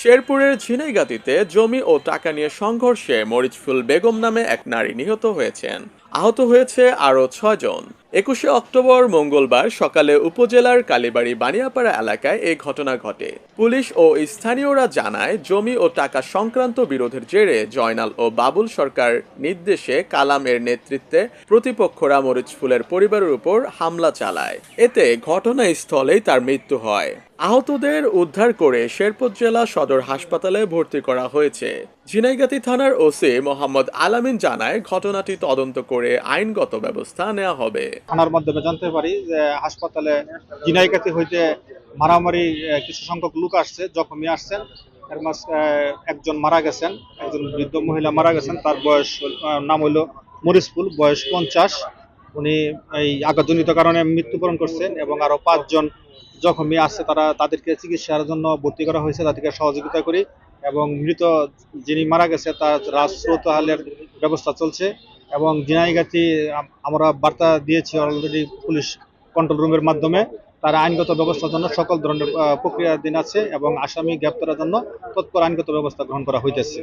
শেরপুরের ঝিনাইগাতিতে জমি ও টাকা নিয়ে সংঘর্ষে মরিচফুল বেগম নামে এক নারী নিহত হয়েছেন। আহত হয়েছে আরও ছয়জন। একুশে অক্টোবর মঙ্গলবার সকালে উপজেলার কালীবাড়ি বানিয়াপাড়া এলাকায় এই ঘটনা ঘটে। পুলিশ ও স্থানীয়রা জানায়, জমি ও টাকা সংক্রান্ত বিরোধের জেরে জয়নাল ও বাবুল সরকার নির্দেশে কালামের নেতৃত্বে প্রতিপক্ষরা মরিচফুলের পরিবারের উপর হামলা চালায়। এতে ঘটনাস্থলেই তার মৃত্যু হয়। আহতদের উদ্ধার করে শেরপুর জেলা সদর হাসপাতালে ভর্তি করা হয়েছে। ঝিনাইগাতি থানার ওসি মোহাম্মদ আলামিন জানায়, ঘটনাটি তদন্ত করে আইনগত ব্যবস্থা নেওয়া হবে। থানার মাধ্যমে জানতে পারি যে হাসপাতালে জিনাইকাতি হইতে মারামারি কিছু সংখ্যক লোক আসছে, জখমি আসছেন। একজন মারা গেছেন, একজন বৃদ্ধ মহিলা মারা গেছেন, তার বয়স নাম হইল মরিসপুল, বয়স পঞ্চাশ। উনি এই আঘাতজনিত কারণে মৃত্যুবরণ করছেন এবং আরও পাঁচজন জখমি আছে তারা তাদেরকে চিকিৎসার জন্য ভর্তি করা হয়েছে তাদেরকে সহযোগিতা করি এবং মৃত যিনি মারা গেছে তার রাজস্রোতাহালের ব্যবস্থা চলছে এবং জিনাইগাতি আমরা বার্তা দিয়েছি অলরেডি পুলিশ কন্ট্রোল রুমের মাধ্যমে তারা আইনগত ব্যবস্থার জন্য সকল ধরনের আহ, প্রক্রিয়াধীন আছে এবং আসামি গ্রেপ্তারের জন্য তৎপর আইনগত ব্যবস্থা গ্রহণ করা হইতেছে।